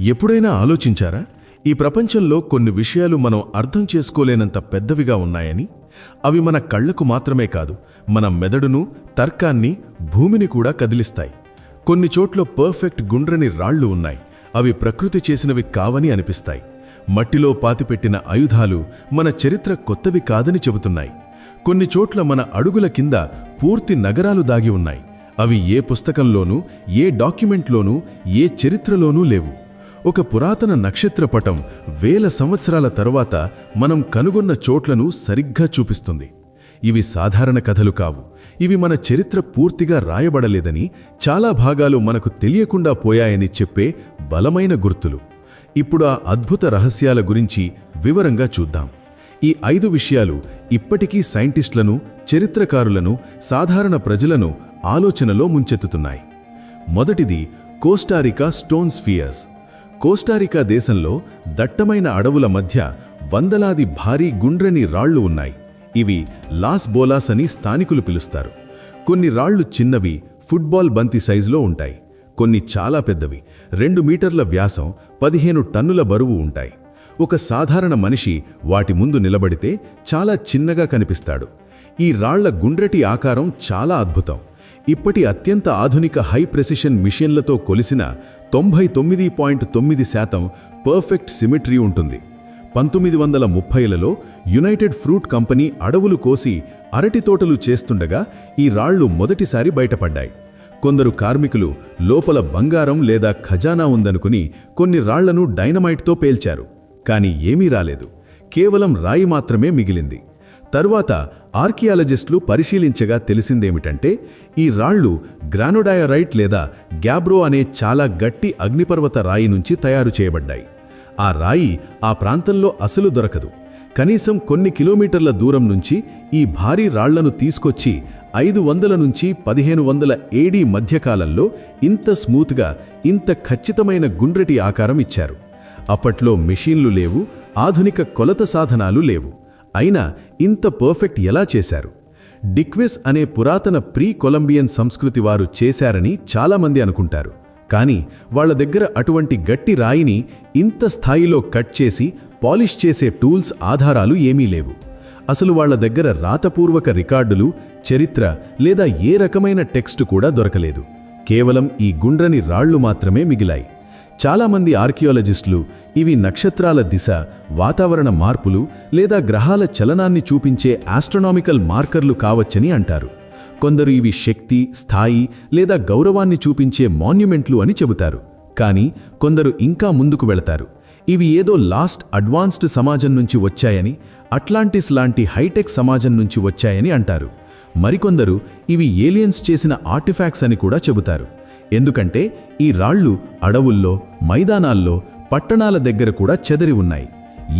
ఎప్పుడైనా ఆలోచించారా? ఈ ప్రపంచంలో కొన్ని విషయాలు మనం అర్థం చేసుకోలేనంత పెద్దవిగా ఉన్నాయని? అవి మన కళ్ళకు మాత్రమే కాదు మన మెదడును తర్కాన్ని భూమిని కూడా కదిలిస్తాయి. కొన్ని చోట్ల పర్ఫెక్ట్ గుండ్రని రాళ్ళు ఉన్నాయి. అవి ప్రకృతి చేసినవి కావని అనిపిస్తాయి. మట్టిలో పాతిపెట్టిన ఆయుధాలు మన చరిత్ర కొత్తవి కాదని చెబుతున్నాయి. కొన్ని చోట్ల మన అడుగుల కింద పూర్తి నగరాలు దాగి ఉన్నాయి. అవి ఏ పుస్తకంలోనూ ఏ డాక్యుమెంట్లోనూ ఏ చరిత్రలోనూ లేవు. ఒక పురాతన నక్షత్రపటం వేల సంవత్సరాల తరువాత మనం కనుగొన్న చోట్లను సరిగ్గా చూపిస్తుంది. ఇవి సాధారణ కథలు కావు. ఇవి మన చరిత్ర పూర్తిగా రాయబడలేదని చాలా భాగాలు మనకు తెలియకుండా పోయాయని చెప్పే బలమైన గుర్తులు. ఇప్పుడు ఆ అద్భుత రహస్యాల గురించి వివరంగా చూద్దాం. ఈ ఐదు విషయాలు ఇప్పటికీ సైంటిస్టులను చరిత్రకారులను సాధారణ ప్రజలను ఆలోచనలో ముంచెత్తుతున్నాయి. మొదటిది కోస్టారికా స్టోన్ స్ఫియర్స్ కోస్టారికా దేశంలో దట్టమైన అడవుల మధ్య వందలాది భారీ గుండ్రని రాళ్ళు ఉన్నాయి. ఇవి లాస్ బోలాస్ అని స్థానికులు పిలుస్తారు. కొన్ని రాళ్ళు చిన్నవి ఫుట్బాల్ బంతి సైజులో ఉంటాయి. కొన్ని చాలా పెద్దవి. రెండు మీటర్ల వ్యాసం పదిహేను టన్నుల బరువు ఉంటాయి. ఒక సాధారణ మనిషి వాటి ముందు నిలబడితే చాలా చిన్నగా కనిపిస్తాడు. ఈ రాళ్ళ గుండ్రటి ఆకారం చాలా అద్భుతం. ఇప్పటి అత్యంత ఆధునిక హై ప్రెసిషన్ మిషన్లతో కొలిసిన తొంభై తొమ్మిది పాయింట్ తొమ్మిది శాతం పర్ఫెక్ట్ సిమెట్రీ ఉంటుంది. పంతొమ్మిది వందల ముప్పైలలో యునైటెడ్ ఫ్రూట్ కంపెనీ అడవులు కోసి అరటి తోటలు చేస్తుండగా ఈ రాళ్ళు మొదటిసారి బయటపడ్డాయి. కొందరు కార్మికులు లోపల బంగారం లేదా ఖజానా ఉందనుకుని కొన్ని రాళ్ళను డైనమైట్తో పేల్చారు. కానీ ఏమీ రాలేదు. కేవలం రాయి మాత్రమే మిగిలింది. తరువాత ఆర్కియాలజిస్టులు పరిశీలించగా తెలిసిందేమిటంటే ఈ రాళ్ళు గ్రానోడయారైట్ లేదా గ్యాబ్రో అనే చాలా గట్టి అగ్నిపర్వత రాయి నుంచి తయారు చేయబడ్డాయి. ఆ రాయి ఆ ప్రాంతంలో అసలు దొరకదు. కనీసం కొన్ని కిలోమీటర్ల దూరం నుంచి ఈ భారీ రాళ్ళను తీసుకొచ్చి ఐదు వందల నుంచి పదిహేను వందల ఏడీ మధ్యకాలంలో ఇంత స్మూత్గా ఇంత ఖచ్చితమైన గుండ్రటి ఆకారం ఇచ్చారు. అప్పట్లో మెషీన్లు లేవు ఆధునిక కొలత సాధనాలు లేవు. అయినా ఇంత పర్ఫెక్ట్ ఎలా చేశారు? డిక్వెస్ అనే పురాతన ప్రీ కొలంబియన్ సంస్కృతి వారు చేశారని చాలామంది అనుకుంటారు. కానీ వాళ్ళ దగ్గర అటువంటి గట్టి రాయిని ఇంత స్థాయిలో కట్ చేసి పాలిష్ చేసే టూల్స్ ఆధారాలు ఏమీ లేవు. అసలు వాళ్ళ దగ్గర రాతపూర్వక రికార్డులు చరిత్ర లేదా ఏ రకమైన టెక్స్ట్ కూడా దొరకలేదు. కేవలం ఈ గుండ్రని రాళ్ళు మాత్రమే మిగిలాయి. చాలామంది ఆర్కియాలజిస్టులు ఇవి నక్షత్రాల దిశ వాతావరణ మార్పులు లేదా గ్రహాల చలనాన్ని చూపించే ఆస్ట్రనామికల్ మార్కర్లు కావచ్చని అంటారు. కొందరు ఇవి శక్తి స్థాయి లేదా గౌరవాన్ని చూపించే మాన్యుమెంట్లు అని చెబుతారు. కానీ కొందరు ఇంకా ముందుకు వెళతారు. ఇవి ఏదో లాస్ట్ అడ్వాన్స్డ్ సమాజం నుంచి వచ్చాయని అట్లాంటిస్ లాంటి హైటెక్ సమాజం నుంచి వచ్చాయని అంటారు. మరికొందరు ఇవి ఏలియన్స్ చేసిన ఆర్టిఫాక్ట్స్ అని కూడా చెబుతారు. ఎందుకంటే ఈ రాళ్ళు అడవుల్లో మైదానాల్లో పట్టణాల దగ్గర కూడా చెదరి ఉన్నాయి.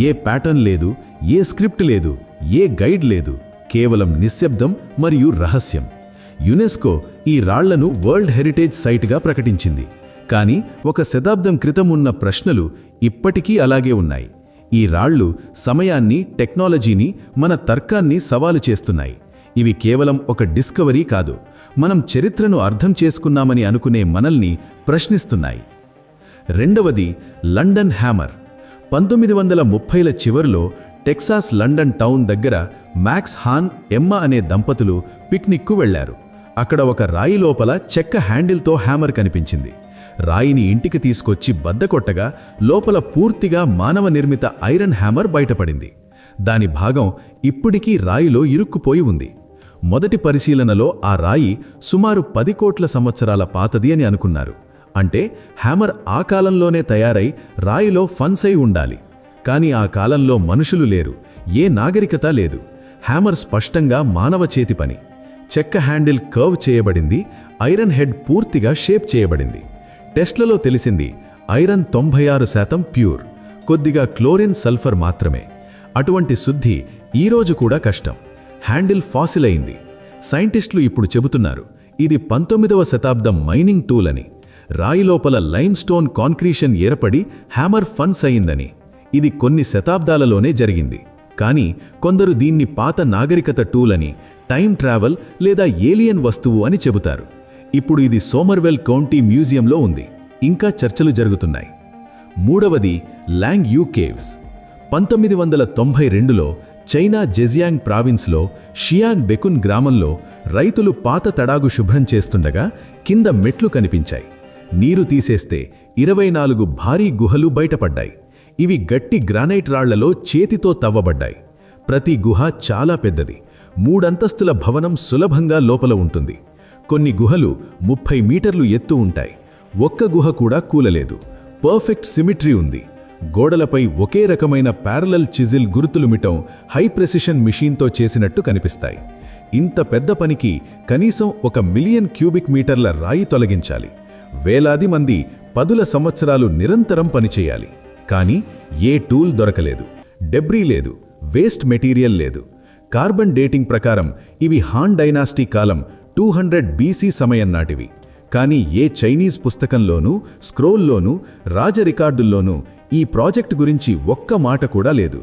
ఏ ప్యాటర్న్ లేదు ఏ స్క్రిప్ట్ లేదు ఏ గైడ్ లేదు. కేవలం నిశ్శబ్దం మరియు రహస్యం. యునెస్కో ఈ రాళ్ళను వరల్డ్ హెరిటేజ్ సైట్గా ప్రకటించింది. కానీ ఒక శతాబ్దం క్రితం ఉన్న ప్రశ్నలు ఇప్పటికీ అలాగే ఉన్నాయి. ఈ రాళ్ళు సమయాన్ని టెక్నాలజీని మన తర్కాన్ని సవాలు చేస్తున్నాయి. ఇవి కేవలం ఒక డిస్కవరీ కాదు మనం చరిత్రను అర్థం చేసుకున్నామని అనుకునే మనల్ని ప్రశ్నిస్తున్నాయి. రెండవది లండన్ హ్యామర్. పంతొమ్మిది వందల ముప్పైల చివరిలో టెక్సాస్ లండన్ టౌన్ దగ్గర మ్యాక్స్ హాన్ ఎమ్మ అనే దంపతులు పిక్నిక్కు వెళ్ళారు. అక్కడ ఒక రాయి లోపల చెక్క హ్యాండిల్తో హ్యామర్ కనిపించింది. రాయిని ఇంటికి తీసుకొచ్చి బద్దకొట్టగా లోపల పూర్తిగా మానవ నిర్మిత ఐరన్ హ్యామర్ బయటపడింది. దాని భాగం ఇప్పటికీ రాయిలో ఇరుక్కుపోయి ఉంది. మొదటి పరిశీలనలో ఆ రాయి సుమారు పది కోట్ల సంవత్సరాల పాతది అని అనుకున్నారు. అంటే హ్యామర్ ఆ కాలంలోనే తయారై రాయిలో ఫన్స్ అయి ఉండాలి. కానీ ఆ కాలంలో మనుషులు లేరు. ఏ నాగరికత లేదు. హ్యామర్ స్పష్టంగా మానవ చేతి పని. చెక్క హ్యాండిల్ కర్వ్ చేయబడింది. ఐరన్ హెడ్ పూర్తిగా షేప్ చేయబడింది. టెస్ట్లలో తెలిసింది ఐరన్ తొంభై ఆరు శాతం ప్యూర్. కొద్దిగా క్లోరిన్ సల్ఫర్ మాత్రమే. అటువంటి శుద్ధి ఈరోజు కూడా కష్టం. హ్యాండిల్ ఫాసిల్ అయింది. సైంటిస్టులు ఇప్పుడు చెబుతున్నారు ఇది పంతొమ్మిదవ శతాబ్దం మైనింగ్ టూల్ అని. రాయి లోపల లైమ్స్టోన్ కాంక్రీషన్ కాన్క్రీషన్ ఏర్పడి హ్యామర్ ఫన్స్ అయిందని ఇది కొన్ని శతాబ్దాలలోనే జరిగింది. కానీ కొందరు దీన్ని పాత నాగరికత టూల్ అని టైం ట్రావెల్ లేదా ఏలియన్ వస్తువు అని చెబుతారు. ఇప్పుడు ఇది సోమర్వెల్ కౌంటీ మ్యూజియంలో ఉంది. ఇంకా చర్చలు జరుగుతున్నాయి. మూడవది ల్యాంగ్ యూ కేవ్స్. పంతొమ్మిది వందల తొంభై రెండులో చైనా జెజియాంగ్ ప్రావిన్స్లో షియాన్ బెకున్ గ్రామంలో రైతులు పాత తడాగు శుభ్రం చేస్తుండగా కింద మెట్లు కనిపించాయి. నీరు తీసేస్తే ఇరవై నాలుగు భారీ గుహలు బయటపడ్డాయి. ఇవి గట్టి గ్రానైట్ రాళ్ళలో చేతితో తవ్వబడ్డాయి. ప్రతి గుహ చాలా పెద్దది. మూడంతస్తుల భవనం సులభంగా లోపల ఉంటుంది. కొన్ని గుహలు ముప్పై మీటర్లు ఎత్తు ఉంటాయి. ఒక్క గుహ కూడా కూలలేదు. పర్ఫెక్ట్ సిమిట్రీ ఉంది. గోడలపై ఒకే రకమైన ప్యారలల్ చిజిల్ గుర్తులు మిటం హై ప్రెసిషన్ మిషన్తో చేసినట్టు కనిపిస్తాయి. ఇంత పెద్ద పనికి కనీసం ఒక మిలియన్ క్యూబిక్ మీటర్ల రాయి తొలగించాలి. వేలాది మంది పదుల సంవత్సరాలు నిరంతరం పనిచేయాలి. కానీ ఏ టూల్ దొరకలేదు. డెబ్రీ లేదు. వేస్ట్ మెటీరియల్ లేదు. కార్బన్ డేటింగ్ ప్రకారం ఇవి హాన్ డైనాస్టీ కాలం టూ హండ్రెడ్ బీసీ సమయం నాటివి. కానీ ఏ చైనీస్ పుస్తకంలోనూ స్క్రోల్లోనూ రాజ రికార్డుల్లోనూ ఈ ప్రాజెక్ట్ గురించి ఒక్క మాట కూడా లేదు.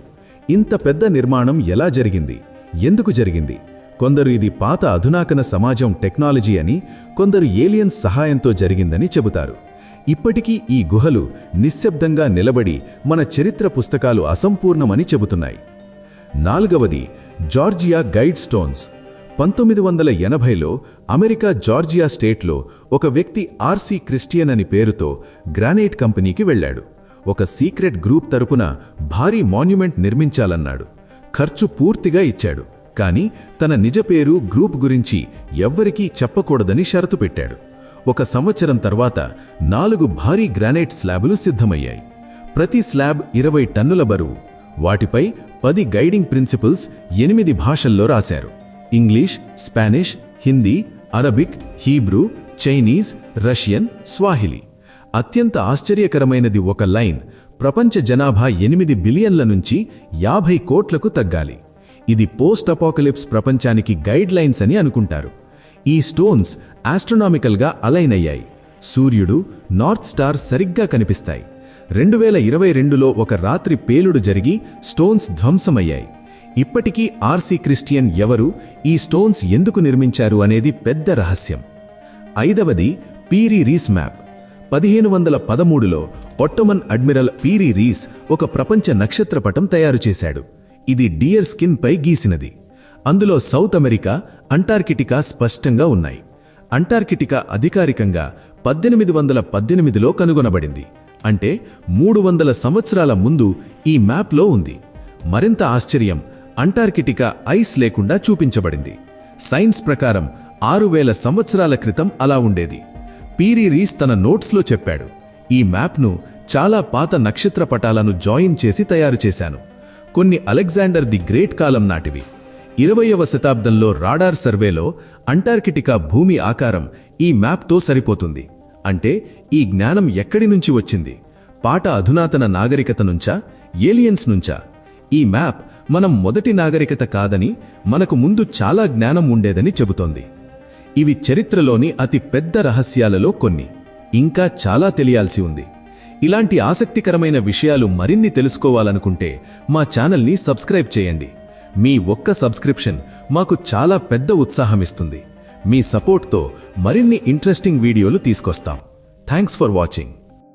ఇంత పెద్ద నిర్మాణం ఎలా జరిగింది? ఎందుకు జరిగింది? కొందరు ఇది పాత అధునాకన సమాజం టెక్నాలజీ అని కొందరు ఏలియన్స్ సహాయంతో జరిగిందని చెబుతారు. ఇప్పటికీ ఈ గుహలు నిశ్శబ్దంగా నిలబడి మన చరిత్ర పుస్తకాలు అసంపూర్ణమని చెబుతున్నాయి. నాలుగవది జార్జియా గైడ్ స్టోన్స్. పంతొమ్మిది వందల ఎనభైలో అమెరికా జార్జియా స్టేట్లో ఒక వ్యక్తి ఆర్సీ క్రిస్టియన్ అని పేరుతో గ్రానైట్ కంపెనీకి వెళ్ళాడు. ఒక సీక్రెట్ గ్రూప్ తరపున భారీ మాన్యుమెంట్ నిర్మించాలన్నాడు. ఖర్చు పూర్తిగా ఇచ్చాడు. కానీ తన నిజ పేరు గ్రూప్ గురించి ఎవ్వరికీ చెప్పకూడదని షరతు పెట్టాడు. ఒక సంవత్సరం తర్వాత నాలుగు భారీ గ్రానైట్ స్లాబులు సిద్ధమయ్యాయి. ప్రతి స్లాబ్ ఇరవై టన్నుల బరువు. వాటిపై పది గైడింగ్ ప్రిన్సిపల్స్ ఎనిమిది భాషల్లో రాశారు. English Spanish Hindi Arabic Hebrew Chinese Russian Swahili. అత్యంత ఆశ్చర్యకరమైనది ఒక లైన్. ప్రపంచ జనాభా ఎనిమిది బిలియన్ల నుంచి యాభై కోట్లకు తగ్గాలి. ఇది పోస్ట్ అపోకలిప్స్ ప్రపంచానికి గైడ్ లైన్స్ అని అనుకుంటారు. ఈ స్టోన్స్ ఆస్ట్రొనామికల్గా అలైన్ అయ్యాయి. సూర్యుడు నార్త్ స్టార్ సరిగ్గా కనిపిస్తాయి. రెండు వేల ఇరవై రెండులో ఒక రాత్రి పేలుడు జరిగి స్టోన్స్ ధ్వంసమయ్యాయి. ఇప్పటికీ ఆర్సీ క్రిస్టియన్ ఎవరు ఈ స్టోన్స్ ఎందుకు నిర్మించారు అనేది పెద్ద రహస్యం. ఐదవది పీరీ రీస్ మ్యాప్. పదిహేను వందల పదమూడులో ఒట్టమన్ అడ్మిరల్ పీరీ రీస్ ఒక ప్రపంచ నక్షత్రపటం తయారు చేశాడు. ఇది డియర్ స్కిన్ పై గీసినది. అందులో సౌత్ అమెరికా అంటార్కిటికా స్పష్టంగా ఉన్నాయి. అంటార్కిటికా అధికారికంగా పద్దెనిమిది వందల పద్దెనిమిదిలో కనుగొనబడింది. అంటే మూడు వందల సంవత్సరాల ముందు ఈ మ్యాప్లో ఉంది. మరింత ఆశ్చర్యం అంటార్కిటికా ఐస్ లేకుండా చూపించబడింది. సైన్స్ ప్రకారం ఆరు వేల సంవత్సరాల క్రితం అలా ఉండేది. పీరీ రీస్ తన నోట్స్లో చెప్పాడు. ఈ మ్యాప్ను చాలా పాత నక్షత్ర పటాలను జాయిన్ చేసి తయారు చేశాను. కొన్ని అలెగ్జాండర్ ది గ్రేట్ కాలం నాటివి. ఇరవయవ శతాబ్దంలో రాడార్ సర్వేలో అంటార్కిటికా భూమి ఆకారం ఈ మ్యాప్తో సరిపోతుంది. అంటే ఈ జ్ఞానం ఎక్కడి నుంచి వచ్చింది? పాట అధునాతన నాగరికత నుంచా? ఏలియన్స్ నుంచా? ఈ మ్యాప్ మనం మొదటి నాగరికత కాదని మనకు ముందు చాలా జ్ఞానం ఉండేదని చెబుతోంది. ఇవి చరిత్రలోని అతి పెద్ద రహస్యాలలో కొన్ని. ఇంకా చాలా తెలియాల్సి ఉంది. ఇలాంటి ఆసక్తికరమైన విషయాలు మరిన్ని తెలుసుకోవాలనుకుంటే మా ఛానల్ని సబ్స్క్రైబ్ చేయండి. మీ ఒక్క సబ్స్క్రిప్షన్ మాకు చాలా పెద్ద ఉత్సాహమిస్తుంది. మీ సపోర్ట్తో మరిన్ని ఇంట్రెస్టింగ్ వీడియోలు తీసుకొస్తాం. Thanks for watching.